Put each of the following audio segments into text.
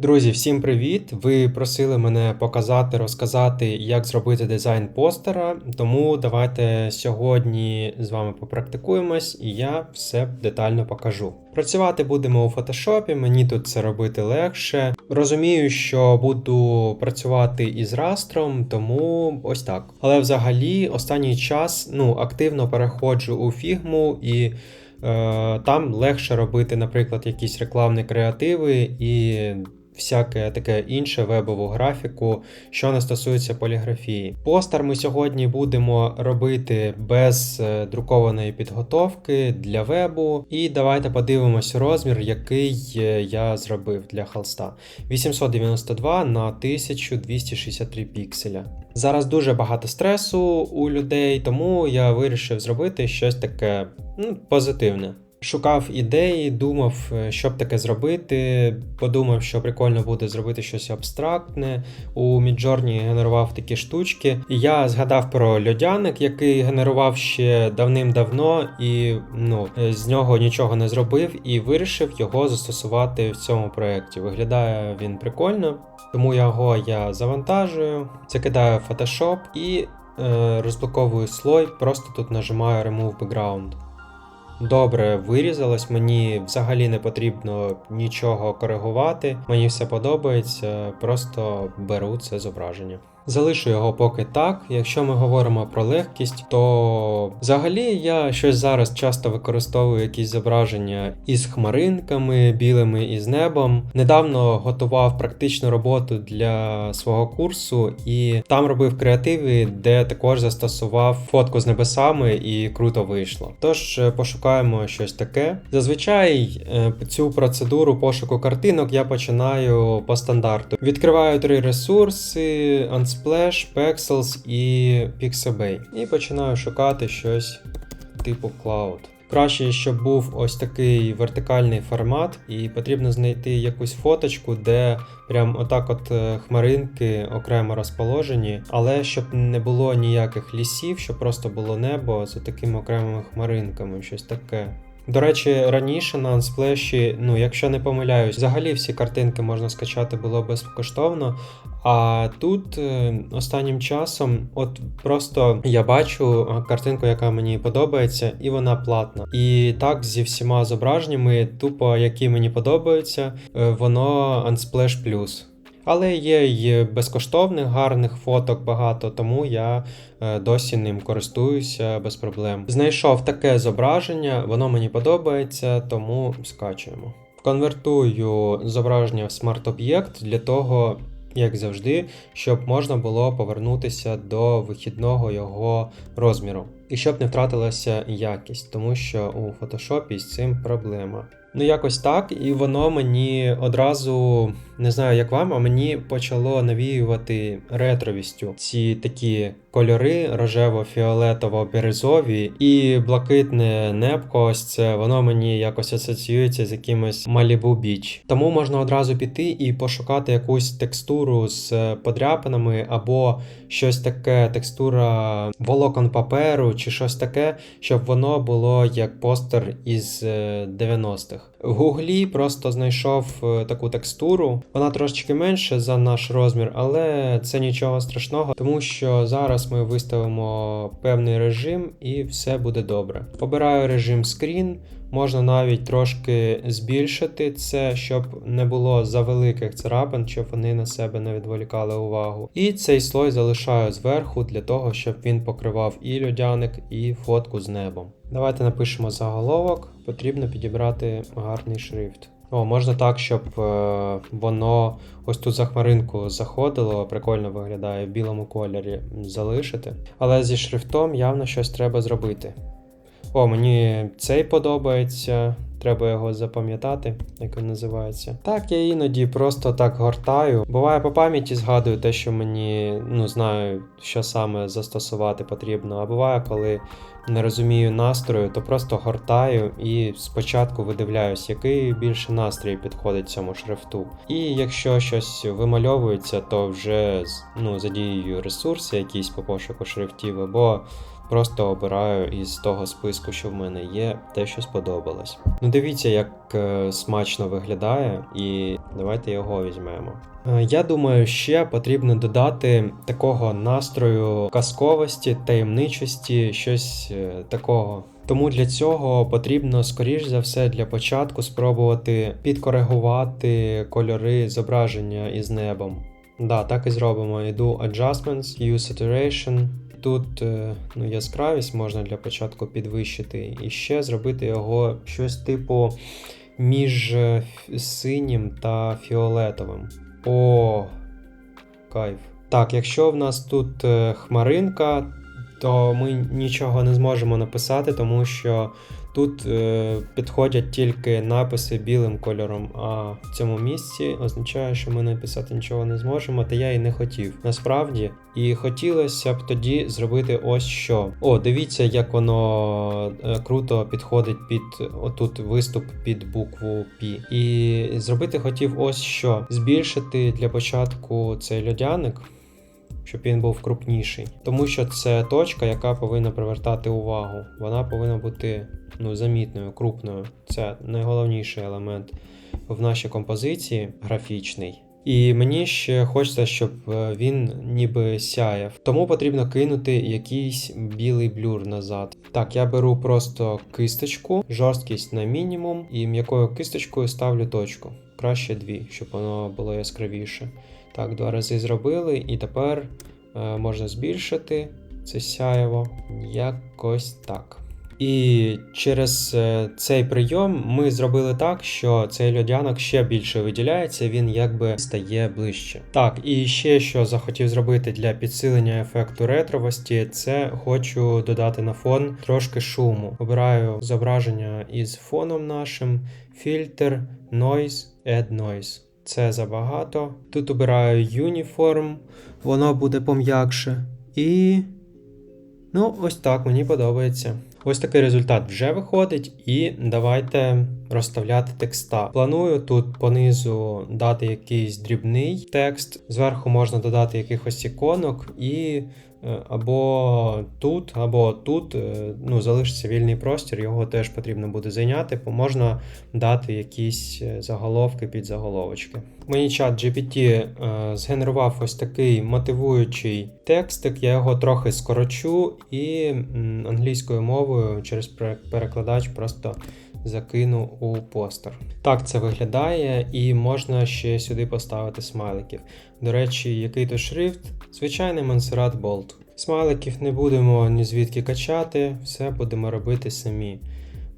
Друзі, всім привіт! Ви просили мене показати, розказати, як зробити дизайн постера. Тому давайте сьогодні з вами попрактикуємось і я все детально покажу. Працювати будемо у фотошопі, мені тут це робити легше. Розумію, що буду працювати із растром, тому ось так. Але взагалі останній час ну, активно переходжу у фігму і. е, Там легше робити, наприклад, якісь рекламні креативи і всяке таке інше вебову графіку, що не стосується поліграфії. Постер ми сьогодні будемо робити без е, друкованої підготовки для вебу. І давайте подивимось розмір, який е, я зробив для холста. 892 на 1263 пікселя. Зараз дуже багато стресу у людей, тому я вирішив зробити щось таке ну, позитивне. Шукав ідеї, думав, е, що б таке зробити. Подумав, що прикольно буде зробити щось абстрактне. У Midjourney генерував такі штучки. І я згадав про льодяник, який генерував ще давним-давно, і ну, е, з нього нічого не зробив, і вирішив його застосувати в цьому проєкті. Виглядає він прикольно, тому його я завантажую, закидаю в Photoshop і е, розблоковую слой, просто тут нажимаю Remove Background. Добре вирізалось, мені взагалі не потрібно нічого коригувати. Мені все подобається, просто беру це зображення. Залишу його поки так. Якщо ми говоримо про легкість, то взагалі я щось зараз часто використовую якісь зображення із хмаринками, білими і з небом. Недавно готував практичну роботу для свого курсу і там робив креативи, де також застосував фотку з небесами і круто вийшло. Тож е, пошукаємо щось таке. Зазвичай е, цю процедуру пошуку картинок я починаю по стандарту. Відкриваю три ресурси: Unsplash, Pexels і Pixabay. І починаю шукати щось типу Cloud. Краще, щоб був ось такий вертикальний формат, і потрібно знайти якусь фоточку, де прям отак от е, хмаринки окремо розположені, але щоб не було ніяких лісів, щоб просто було небо з такими окремими хмаринками, щось таке. До речі, раніше на Unsplash, ну якщо не помиляюсь, взагалі всі картинки можна скачати було безкоштовно. А тут е, останнім часом, от просто я бачу картинку, яка мені подобається, і вона платна. І так зі всіма зображеннями, тупо які мені подобаються, е, воно Unsplash. Але є й безкоштовних гарних фоток багато, тому я е, досі ним користуюся без проблем. Знайшов таке зображення, воно мені подобається, тому скачуємо. Конвертую зображення в смарт-об'єкт для того, як завжди, щоб можна було повернутися до вихідного його розміру. І щоб не втратилася якість, тому що у фотошопі з цим проблема. Ну, якось так, і воно мені одразу не знаю, як вам, а мені почало навіювати ретровістю ці такі кольори рожево-фіолетово-бірюзові і блакитне небко. Ось це воно мені якось асоціюється з якимось Malibu Beach. Тому можна одразу піти і пошукати якусь текстуру з подряпинами, або щось таке, текстура волокон паперу, чи щось таке, щоб воно було як постер із 90-х. В гуглі просто знайшов е, таку текстуру. Вона трошечки менше за наш розмір, але це нічого страшного, тому що зараз ми виставимо певний режим і все буде добре. Обираю режим скрін. Можна навіть трошки збільшити це, щоб не було за великих царапин, щоб вони на себе не відволікали увагу. І цей слой залишаю зверху для того, щоб він покривав і льодяник, і фотку з небом. Давайте напишемо заголовок, потрібно підібрати гарний шрифт. О, можна так, щоб е, воно ось тут за хмаринку заходило, прикольно виглядає в білому кольорі залишити. Але зі шрифтом явно щось треба зробити. О, мені цей подобається. Треба його запам'ятати, як він називається. Так, я іноді просто так гортаю. Буває по пам'яті згадую те, що мені ну знаю, що саме застосувати потрібно. А буває, коли не розумію настрою, то просто гортаю і спочатку видивляюсь, який більше настрій підходить цьому шрифту. І якщо щось вимальовується, то вже ну, задіюю ресурси якісь по пошуку шрифтів, або просто обираю із того списку, що в мене є, те, що сподобалось. Ну дивіться, як е, смачно виглядає, і давайте його візьмемо. Е, Я думаю, ще потрібно додати такого настрою казковості, таємничості, щось е, такого. Тому для цього потрібно, скоріш за все, для початку спробувати підкоригувати кольори зображення із небом. Да, так і зробимо. Іду Adjustments, Hue Saturation. Тут ну, яскравість можна для початку підвищити, і ще зробити його щось типу між е, синім та фіолетовим. О, кайф. Так, якщо в нас тут е, хмаринка, то ми нічого не зможемо написати, тому що тут е, підходять тільки написи білим кольором, а в цьому місці означає, що ми написати нічого не зможемо, та я і не хотів. Насправді, і хотілося б тоді зробити ось що. О, дивіться, як воно е, круто підходить під отут виступ під букву P. І зробити хотів ось що: збільшити для початку цей льодяник щоб він був крупніший. Тому що це точка, яка повинна привертати увагу. Вона повинна бути ну, замітною, крупною. Це найголовніший елемент в нашій композиції графічний. І мені ще хочеться, щоб е, він ніби сяяв. Тому потрібно кинути якийсь білий блюр назад. Так, я беру просто кисточку, жорсткість на мінімум, і м'якою кисточкою ставлю точку. Краще дві, щоб воно було яскравіше. Так, два рази зробили, і тепер е, можна збільшити це сяєво якось так. І через е, цей прийом ми зробили так, що цей льодянок ще більше виділяється, він якби стає ближче. Так, і ще що захотів зробити для підсилення ефекту ретровості, це хочу додати на фон трошки шуму. Обираю зображення із фоном нашим, фільтр, noise, add noise. Це забагато. Тут обираю Uniform, воно буде пом'якше. І. Ну, ось так мені подобається. Ось такий результат вже виходить, і давайте розставляти текста. Планую тут понизу дати якийсь дрібний текст, зверху можна додати якихось іконок, і або тут, або тут е, ну, залишиться вільний простір, його теж потрібно буде зайняти, бо можна дати якісь е, заголовки під заголовочки. Мені чат GPT е, згенерував ось такий мотивуючий текстик, я його трохи скорочу і англійською мовою через пере- перекладач просто закину у постер. Так це виглядає, і можна ще сюди поставити смайликів. До речі, який то шрифт? Звичайний Montserrat Bold. Смайликів не будемо ні звідки качати, все будемо робити самі.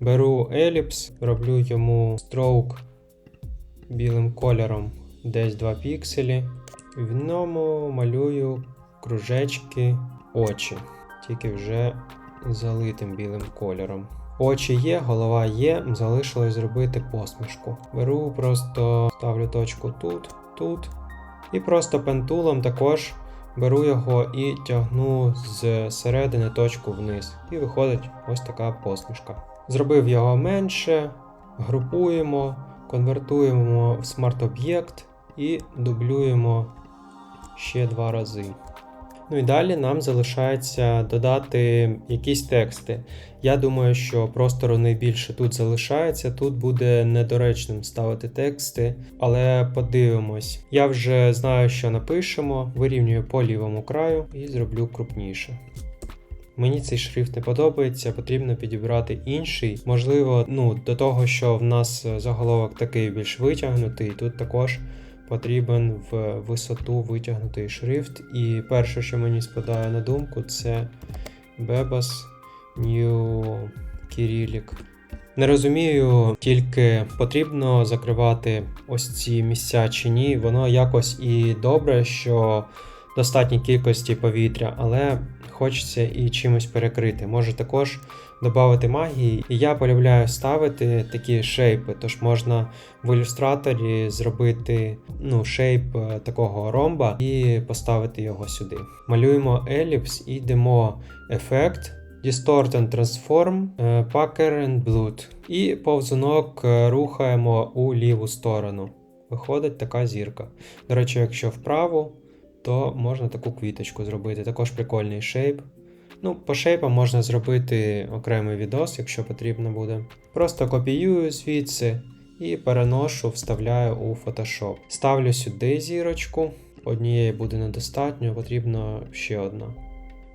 Беру еліпс, роблю йому stroke білим кольором десь 2 пікселі. В ньому малюю кружечки очі, тільки вже залитим білим кольором. Очі є, голова є, залишилось зробити посмішку. Беру, просто ставлю точку тут, тут. І просто пентулом також беру його і тягну з середини точку вниз. І виходить ось така посмішка. Зробив його менше, групуємо, конвертуємо в смарт-об'єкт і дублюємо ще два рази. Ну і далі нам залишається додати якісь тексти. Я думаю, що простору найбільше тут залишається. Тут буде недоречним ставити тексти, але подивимось. Я вже знаю, що напишемо, вирівнюю по лівому краю і зроблю крупніше. Мені цей шрифт не подобається, потрібно підібрати інший. Можливо, ну, до того, що в нас заголовок такий більш витягнутий, тут також потрібен в висоту витягнутий шрифт. І перше, що мені спадає на думку, це Bebas New Cyrillic. Не розумію, тільки потрібно закривати ось ці місця чи ні. Воно якось і добре, що достатній кількості повітря, але хочеться і чимось перекрити. Може також додати магії. І я полюбляю ставити такі шейпи, тож можна в ілюстраторі зробити ну, шейп е, такого ромба і поставити його сюди. Малюємо еліпс і йдемо ефект. Distort and Transform, е, Packer and Blood. І повзунок е, рухаємо у ліву сторону. Виходить така зірка. До речі, якщо вправо, то можна таку квіточку зробити. Також прикольний шейп. Ну, по шейпам можна зробити окремий відос, якщо потрібно буде. Просто копіюю звідси і переношу, вставляю у Photoshop. Ставлю сюди зірочку. Однієї буде недостатньо, потрібно ще одна.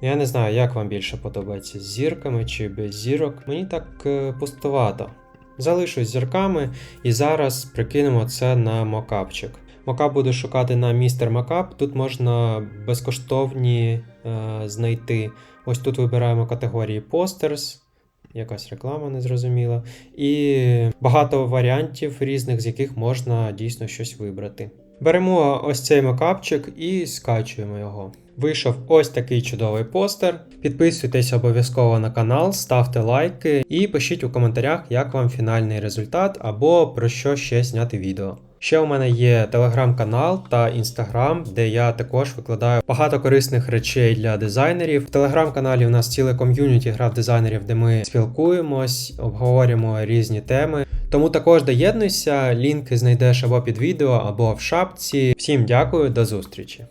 Я не знаю, як вам більше подобається з зірками чи без зірок. Мені так е, пустувато. Залишусь зірками і зараз прикинемо це на мокапчик. Мокап буду шукати на містер Макап. Тут можна безкоштовні е, знайти. Ось тут вибираємо категорії Posters, якась реклама незрозуміла. І багато варіантів різних, з яких можна дійсно щось вибрати. Беремо ось цей макапчик і скачуємо його. Вийшов ось такий чудовий постер. Підписуйтесь обов'язково на канал, ставте лайки і пишіть у коментарях, як вам фінальний результат або про що ще зняти відео. Ще у мене є телеграм-канал та інстаграм, де я також викладаю багато корисних речей для дизайнерів. В телеграм-каналі у нас ціле ком'юніті грав дизайнерів, де ми спілкуємось, обговорюємо різні теми. Тому також доєднуйся, лінки знайдеш або під відео, або в шапці. Всім дякую, до зустрічі!